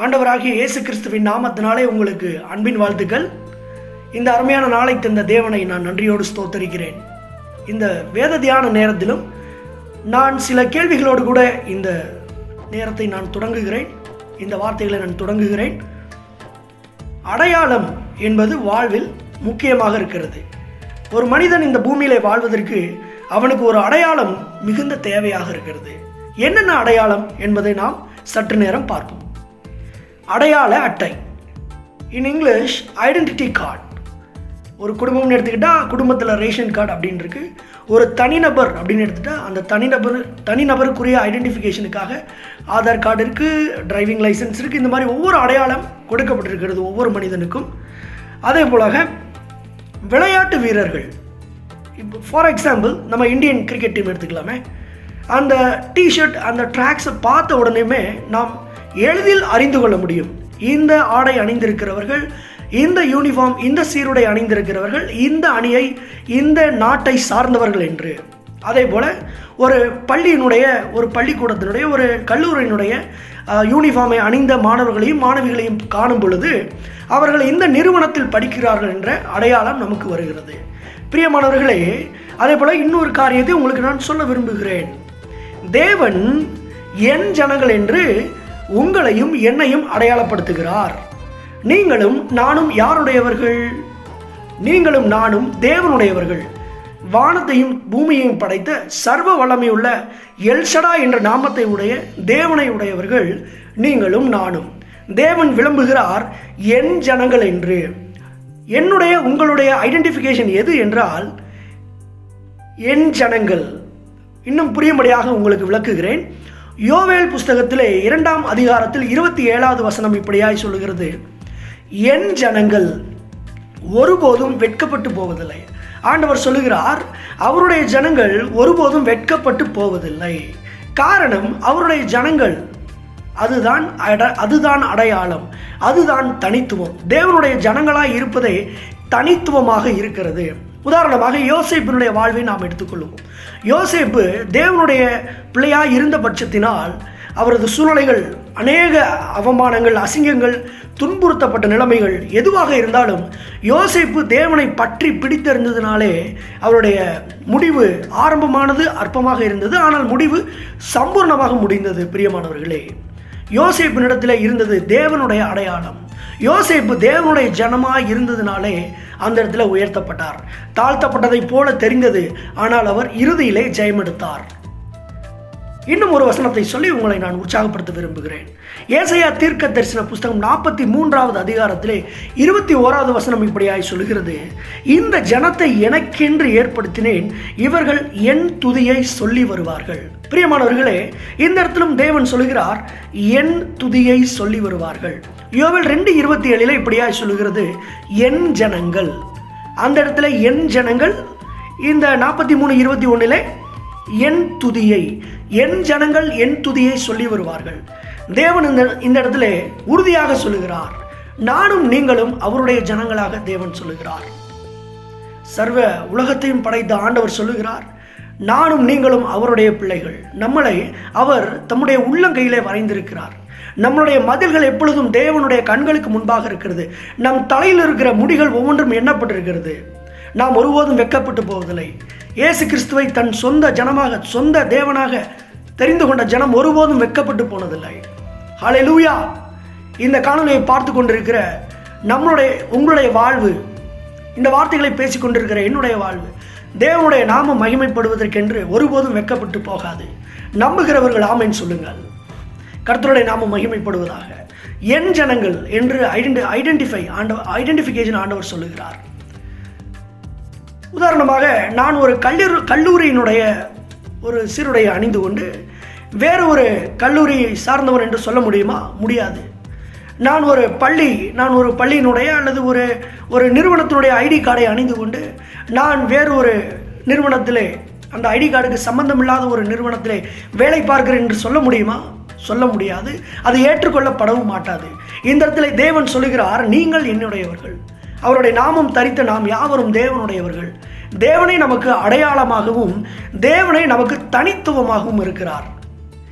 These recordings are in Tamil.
ஆண்டவராகிய இயேசு கிறிஸ்துவின் நாமத்தினாலே உங்களுக்கு அன்பின் வாழ்த்துக்கள். இந்த அருமையான நாளை தந்த தேவனை நான் நன்றியோடு ஸ்தோத்தரிக்கிறேன். இந்த வேத தியான நேரத்திலும் நான் சில கேள்விகளோடு கூட இந்த நேரத்தை நான் தொடங்குகிறேன். இந்த வார்த்தைகளை நான் தொடங்குகிறேன். அடையாளம் என்பது வாழ்வில் முக்கியமாக இருக்கிறது. ஒரு மனிதன் இந்த பூமியிலே வாழ்வதற்கு அவனுக்கு ஒரு அடையாளம் மிகுந்த தேவையாக இருக்கிறது. என்னென்ன அடையாளம் என்பதை நாம் சற்று நேரம் பார்ப்போம். அடையாள அட்டை. இன் இங்கிலீஷ் ஐடென்டிட்டி கார்டு ஒரு குடும்பம்னு எடுத்துக்கிட்டால் குடும்பத்தில் ரேஷன் கார்டு அப்படின்னு ஒரு தனிநபர் அப்படின்னு எடுத்துட்டா அந்த தனிநபர் தனிநபருக்குரிய ஐடென்டிஃபிகேஷனுக்காக ஆதார் கார்டு இருக்குது டிரைவிங் லைசன்ஸ் இருக்குது இந்த மாதிரி ஒவ்வொரு அடையாளம் கொடுக்கப்பட்டிருக்கிறது ஒவ்வொரு மனிதனுக்கும். அதே போலாக விளையாட்டு வீரர்கள். இப்போ ஃபார் எக்ஸாம்பிள் நம்ம இந்தியன் கிரிக்கெட் டீம் எடுத்துக்கலாமே. அந்த டிஷர்ட் அந்த ட்ராக்ஸை பார்த்த உடனேமே நாம் எளிதில் அறிந்து கொள்ள முடியும். இந்த ஆடை அணிந்திருக்கிறவர்கள் இந்த யூனிஃபார்ம் இந்த சீருடை அணிந்திருக்கிறவர்கள் இந்த அணியை இந்த நாட்டை சார்ந்தவர்கள் என்று. அதே போல் ஒரு பள்ளியினுடைய ஒரு பள்ளிக்கூடத்தினுடைய ஒரு கல்லூரியினுடைய யூனிஃபார்மை அணிந்த மாணவர்களையும் மாணவிகளையும் காணும் பொழுது அவர்கள் இந்த நிறுவனத்தில் படிக்கிறார்கள் என்ற அடையாளம் நமக்கு வருகிறது. பிரியமானவர்களே அதே போல் இன்னொரு காரியத்தை உங்களுக்கு நான் சொல்ல விரும்புகிறேன். தேவன் என் ஜனங்கள் என்று உங்களையும் என்னையும் அடையாளப்படுத்துகிறார். நீங்களும் நானும் யாருடையவர்கள்? நீங்களும் நானும் தேவனுடையவர்கள். வானத்தையும் பூமியையும் படைத்த சர்வ வல்லமையுள்ள எல்ஷடா என்ற நாமத்தை உடைய தேவனை உடையவர்கள் நீங்களும் நானும். தேவன் விளம்புகிறார் என் ஜனங்கள் என்று. என்னுடைய உங்களுடைய ஐடென்டிஃபிகேஷன் எது என்றால் என் ஜனங்கள். இன்னும் புரியும்படியாக உங்களுக்கு விளக்குகிறேன். யோவேல் புஸ்தகத்திலே இரண்டாம் அதிகாரத்தில் இருபத்தி ஏழாவது வசனம் இப்படியாய் சொல்லுகிறது. என் ஜனங்கள் ஒருபோதும் வெட்கப்பட்டு போவதில்லை. ஆண்டவர் சொல்லுகிறார் அவருடைய ஜனங்கள் ஒருபோதும் வெட்கப்பட்டு போவதில்லை. காரணம் அவருடைய ஜனங்கள் அதுதான் அட அதுதான் அடையாளம் அதுதான் தனித்துவம். தேவனுடைய ஜனங்களாய் இருப்பதே தனித்துவமாக இருக்கிறது. உதாரணமாக யோசிப்பினுடைய வாழ்வை நாம் எடுத்துக்கொள்வோம். யோசிப்பு தேவனுடைய பிள்ளையாக இருந்த பட்சத்தினால் அவரது சூழ்நிலைகள் அநேக அவமானங்கள் அசிங்கங்கள் துன்புறுத்தப்பட்ட நிலைமைகள் எதுவாக இருந்தாலும் யோசிப்பு தேவனை பற்றி பிடித்திருந்ததுனாலே அவருடைய முடிவு ஆரம்பமானது அற்பமாக இருந்தது. ஆனால் முடிவு சம்பூர்ணமாக முடிந்தது பிரியமானவர்களே. யோசிப்பினிடத்தில் இருந்தது தேவனுடைய அடையாளம். யோசிப்பு தேவனுடைய ஜனமாய் இருந்ததுனாலே அந்த இடத்துல உயர்த்தப்பட்டார். தாழ்த்தப்பட்டதைப் போல தெரிந்தது. ஆனால் அவர் இறுதியிலே ஜெயமெடுத்தார். இன்னும் ஒரு வசனத்தை சொல்லி உங்களை நான் உற்சாகப்படுத்த விரும்புகிறேன். ஏசையா தீர்க்க தரிசன புஸ்தகம் நாற்பத்தி மூன்றாவது அதிகாரத்திலே இருபத்தி ஓராவது வசனம் இப்படியாய் சொல்லுகிறது. இந்த ஜனத்தை எனக்கென்று ஏற்படுத்தினேன். இவர்கள் என் துதியை சொல்லி வருவார்கள். பிரியமானவர்களே இந்த இடத்திலும் தேவன் சொல்லுகிறார் என் துதியை சொல்லி வருவார்கள். யோவில் ரெண்டு இருபத்தி ஏழில் இப்படியா சொல்லுகிறது என் ஜனங்கள். அந்த இடத்துல என் ஜனங்கள். இந்த நாற்பத்தி மூணு இருபத்தி ஒன்றிலே என் துதியை. என் ஜனங்கள் என் துதியை சொல்லி வருவார்கள். தேவன் இந்த இந்த இடத்துல உறுதியாக சொல்லுகிறார். நானும் நீங்களும் அவருடைய ஜனங்களாக தேவன் சொல்லுகிறார். சர்வ உலகத்தையும் படைத்த ஆண்டவர் சொல்லுகிறார் நானும் நீங்களும் அவருடைய பிள்ளைகள். நம்மளை அவர் தம்முடைய உள்ளங்கையிலே வரைந்திருக்கிறார். நம்மளுடைய மதில்கள் எப்பொழுதும் தேவனுடைய கண்களுக்கு முன்பாக இருக்கிறது. நம் தலையில் இருக்கிற முடிகள் ஒவ்வொன்றும் எண்ணப்பட்டிருக்கிறது. நாம் ஒருபோதும் வெக்கப்பட்டு போவதில்லை. இயேசு கிறிஸ்துவை தன் சொந்த ஜனமாக சொந்த தேவனாக தெரிந்து கொண்ட ஜனம் ஒருபோதும் வெக்கப்பட்டு போனதில்லை. ஹalleluya இந்த காணொலியை பார்த்து கொண்டிருக்கிற நம்மளுடைய உங்களுடைய வாழ்வு இந்த வார்த்தைகளை பேசிக் கொண்டிருக்கிற என்னுடைய வாழ்வு தேவனுடைய நாமம் மகிமைப்படுவதற்கென்று ஒருபோதும் வெக்கப்பட்டு போகாது. நம்புகிறவர்கள் ஆமைன்னு சொல்லுங்கள். கர்த்தருடைய நாமம் மகிமைப்படுவதாக. என் ஜனங்கள் என்று ஐடென்டி ஐடென்டிஃபை ஆண்டவர் ஐடென்டிஃபிகேஷன் ஆண்டவர் சொல்லுகிறார். உதாரணமாக நான் ஒரு கல்லூரி கல்லூரியினுடைய ஒரு சீருடையை அணிந்து கொண்டு வேறு ஒரு கல்லூரி சார்ந்தவன் என்று சொல்ல முடியுமா? முடியாது. நான் ஒரு பள்ளி நான் ஒரு பள்ளியினுடைய அல்லது ஒரு ஒரு நிறுவனத்தினுடைய ஐடி கார்டை அணிந்து கொண்டு நான் வேறு ஒரு நிறுவனத்திலே அந்த ஐடி கார்டுக்கு சம்பந்தமில்லாத ஒரு நிறுவனத்திலே வேலை பார்க்கிறேன் என்று சொல்ல முடியுமா? சொல்ல முடியாது அது ஏற்றுக்கொள்ளப்படவும் மாட்டாது. இந்த இடத்துல தேவன் சொல்லுகிறார் நீங்கள் என்னுடையவர்கள். அவருடைய நாமம் தரித்த நாம் யாவரும் தேவனுடையவர்கள். தேவனை நமக்கு அடையாளமாகவும் தேவனை நமக்கு தனித்துவமாகவும் இருக்கிறார்.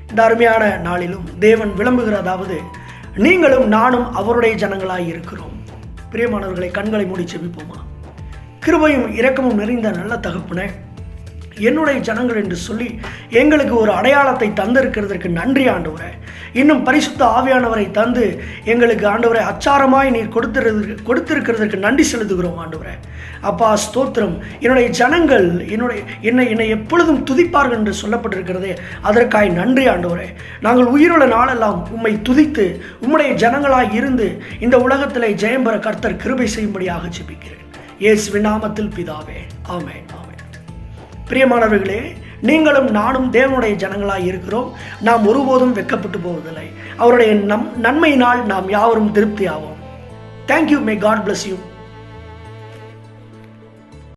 இந்த அருமையான நாளிலும் தேவன் விளம்புகிறதாவது நீங்களும் நானும் அவருடைய ஜனங்களாய் இருக்கிறோம். பிரியமானவர்களை கண்களை மூடி செபிப்போமா? கிருபையும் இரக்கமும் நிறைந்த நல்ல தகப்பனே என்னுடைய ஜனங்கள் என்று சொல்லி எங்களுக்கு ஒரு அடையாளத்தை தந்திருக்கிறதற்கு நன்றி ஆண்டவரே. இன்னும் பரிசுத்த ஆவியானவரை தந்து எங்களுக்கு ஆண்டவரை அச்சாரமாய் நீர் கொடுத்திருக்க கொடுத்திருக்கிறதற்கு நன்றி செலுத்துகிறோம் ஆண்டவரே. அப்பா ஸ்தோத்திரம். என்னுடைய ஜனங்கள் என்னுடைய என்னை என்னை எப்பொழுதும் துதிப்பார்கள் என்று சொல்லப்பட்டிருக்கிறதே அதற்காய் நன்றி ஆண்டவரே. நாங்கள் உயிருள்ள நாளெல்லாம் உம்மை துதித்து உம்முடைய ஜனங்களாய் இருந்து இந்த உலகத்திலே ஜெயம் பெற கர்த்தர் கிருபை செய்யும்படியாக ஜெபிக்கிறேன். இயேசுவின் நாமத்தில் பிதாவே. ஆமென். பிரியமானவர்களே நீங்களும் நானும் தேவனுடைய ஜனங்களாக இருக்கிறோம். நாம் ஒருபோதும் வெக்கப்பட்டு போவதில்லை. அவருடைய நம் நன்மையினால் நாம் யாவரும் திருப்தி ஆவோம் thank you may god bless you